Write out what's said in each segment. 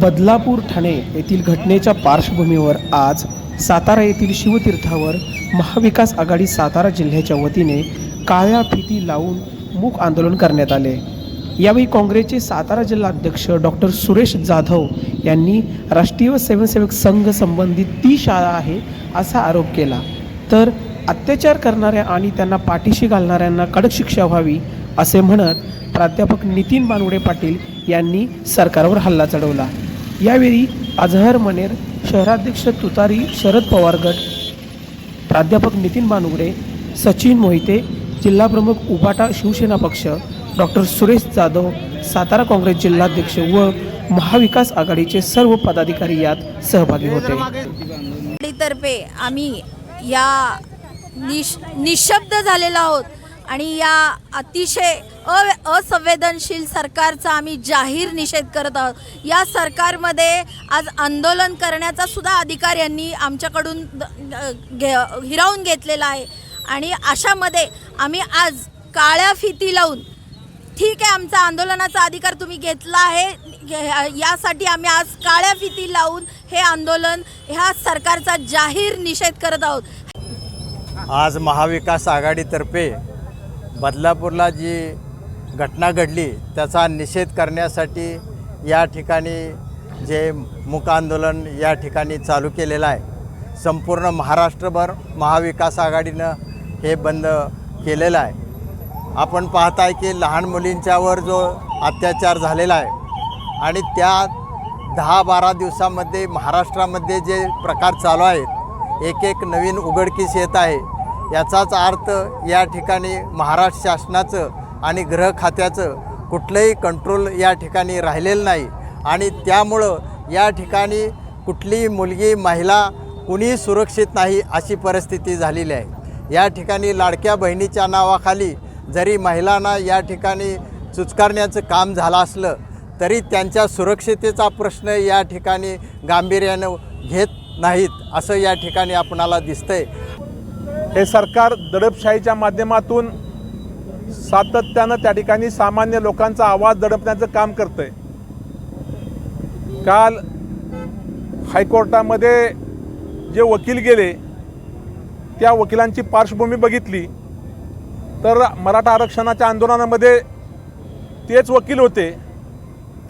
बदलापूर ठाणे येथील घटनेच्या पार्श्वभूमीवर आज सातारा येथील शिवतीर्थावर महाविकास आघाडी सातारा जिल्ह्याच्या वतीने काळ्या फिती लावून मूक आंदोलन करण्यात आले. यावेळी काँग्रेसचे सातारा जिल्हा अध्यक्ष डॉक्टर सुरेश जाधव यांनी राष्ट्रीय स्वयंसेवक संघ संबंधित ती शाळा आहे असा आरोप केला. तर अत्याचार करणाऱ्या आणि त्यांना पाठीशी घालणाऱ्यांना कडक शिक्षा व्हावी असे म्हणत प्राध्यापक नितीन बानवडे पाटील यांनी सरकारवर हल्ला चढवला. यावेळी अझहर मनेर शहराध्यक्ष तुतारी शरद पवार गट प्राध्यापक नितीन बानुगडे सचिन मोहिते जिल्हाप्रमुख उबाटा शिवसेना पक्ष डॉक्टर सुरेश जाधव सातारा काँग्रेस जिल्हाध्यक्ष व महाविकास आघाडीचे सर्व पदाधिकारी यात सहभागी होते. तर्फे आम्ही या निश निशब्द झालेला आहोत. आणि या अतिशय अ असंवेदनशील सरकारचा आम्ही जाहीर निषेध करत आहोत. या सरकारमध्ये आज आंदोलन करण्याचा सुद्धा अधिकार यांनी आमच्याकडून द- घे हिरावून घेतलेला आहे. आणि अशामध्ये आम्ही आज काळ्या फिती लावून ठीक आहे आमचा आंदोलनाचा अधिकार तुम्ही घेतला आहे घे- यासाठी आम्ही आज काळ्या फिती लावून हे आंदोलन ह्या सरकारचा जाहीर निषेध करत आहोत. आज महाविकास आघाडीतर्फे बदलापूरला जी घटना घडली त्याचा निषेध करण्यासाठी या ठिकाणी जे मूक आंदोलन या ठिकाणी चालू केलेलं आहे. संपूर्ण महाराष्ट्रभर महाविकास आघाडीनं हे बंद केलेलं आहे. आपण पाहत आहे की लहान मुलींच्यावर जो अत्याचार झालेला आहे आणि त्या दहा बारा दिवसामध्ये महाराष्ट्रामध्ये जे प्रकार चालू आहेत एक एक नवीन उघडकीस येत आहे. याचाच अर्थ या ठिकाणी महाराष्ट्र शासनाचं आणि गृह खात्याचं कुठलंही कंट्रोल या ठिकाणी राहिलेलं नाही. आणि त्यामुळं या ठिकाणी कुठलीही मुलगी महिला कुणीही सुरक्षित नाही अशी परिस्थिती झालेली आहे. या ठिकाणी लाडक्या बहिणीच्या नावाखाली जरी महिलांना या ठिकाणी चुचकारण्याचं काम झालं असलं तरी त्यांच्या सुरक्षितेचा प्रश्न या ठिकाणी गांभीर्यानं घेत नाहीत असं या ठिकाणी आपणाला दिसतंय. हे सरकार दडपशाहीच्या माध्यमातून सातत्यानं त्या ठिकाणी सामान्य लोकांचा आवाज दडपण्याचं काम करतं आहे काल हायकोर्टामध्ये जे वकील गेले त्या वकिलांची पार्श्वभूमी बघितली. तर मराठा आरक्षणाच्या आंदोलनामध्ये तेच वकील होते.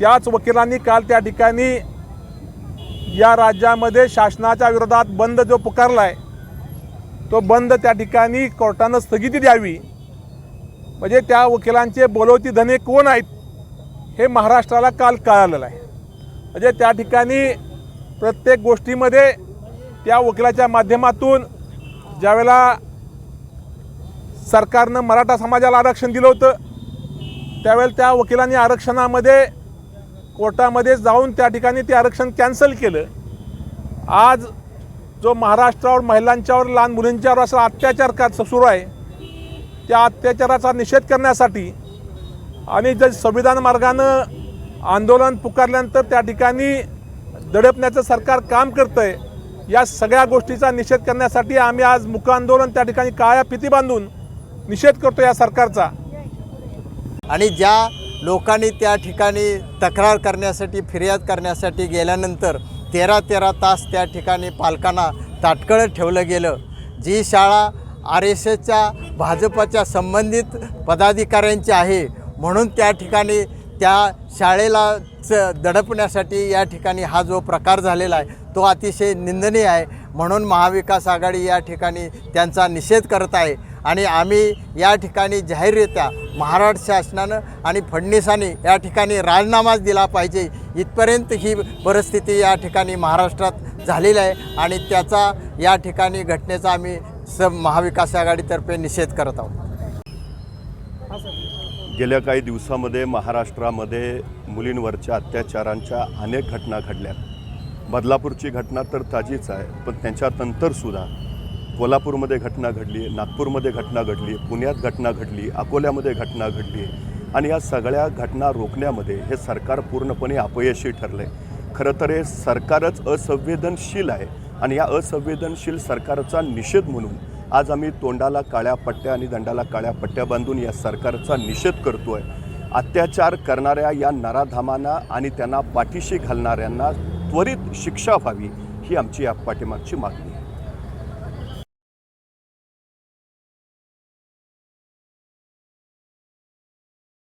त्याच वकिलांनी काल त्या ठिकाणी या राज्यामध्ये शासनाच्या विरोधात बंद जो पुकारला आहे तो बंद त्या ठिकाणी कोर्टानं स्थगिती द्यावी. म्हणजे त्या वकिलांचे बोलवती धने कोण आहेत हे महाराष्ट्राला काल कळालेलं आहे. म्हणजे त्या ठिकाणी प्रत्येक गोष्टीमध्ये त्या वकिलाच्या माध्यमातून ज्यावेळेला सरकारनं मराठा समाजाला आरक्षण दिलं होतं त्यावेळेला त्या वकिलांनी आरक्षणामध्ये कोर्टामध्ये जाऊन त्या ठिकाणी ते आरक्षण कॅन्सल केलं. आज जो महाराष्ट्रावर महिलांच्यावर लहान मुलींच्यावर असा अत्याचार का सुरू आहे त्या अत्याचाराचा निषेध करण्यासाठी आणि जे संविधान मार्गानं आंदोलन पुकारल्यानंतर त्या ठिकाणी दडपण्याचं सरकार काम करतं आहे या सगळ्या गोष्टीचा निषेध करण्यासाठी आम्ही आज मुक आंदोलन त्या ठिकाणी काळ्या फिती बांधून निषेध करतो या सरकारचा. आणि ज्या लोकांनी त्या ठिकाणी तक्रार करण्यासाठी फिर्याद करण्यासाठी गेल्यानंतर तेरा तेरा तास त्या ठिकाणी पालकांना ताटकळत ठेवलं गेलं. जी शाळा आर एस एसच्या भाजपच्या संबंधित पदाधिकाऱ्यांची आहे म्हणून त्या ठिकाणी त्या शाळेला च दडपण्यासाठी या ठिकाणी हा जो प्रकार झालेला आहे तो अतिशय निंदनीय आहे. म्हणून महाविकास आघाडी या ठिकाणी त्यांचा निषेध करत आहे. आणि आम्ही या ठिकाणी जाहीररित्या महाराष्ट्र शासनानं आणि फडणवीसांनी या ठिकाणी राजीनामाच दिला पाहिजे. इथपर्यंत ही परिस्थिती या ठिकाणी महाराष्ट्रात झालेली आहे आणि त्याचा या ठिकाणी घटनेचा आम्ही स महाविकास आघाडीतर्फे निषेध करत आहोत. गेल्या काही दिवसामध्ये महाराष्ट्रामध्ये मुलींवरच्या अत्याचारांच्या अनेक घटना घडल्या. बदलापूरची घटना तर ताजीच आहे पण त्यांच्यानंतरसुद्धा कोल्हापूरमध्ये घटना घडली नागपूरमध्ये घटना घडली पुण्यात घटना घडली अकोल्यामध्ये घटना घडली आणि या सगळ्या घटना रोखण्यामध्ये हे सरकार पूर्णपणे अपयशी ठरलं आहे खरं तर हे सरकारच असंवेदनशील आहे आणि या असंवेदनशील सरकारचा निषेध म्हणून आज आम्ही तोंडाला काळ्या पट्ट्या आणि दंडाला काळ्या पट्ट्या बांधून या सरकारचा निषेध करतो आहे अत्याचार करणाऱ्या या नराधामांना आणि त्यांना पाठीशी घालणाऱ्यांना त्वरित शिक्षा व्हावी ही आमची या पाठीमागची मागणी आहे.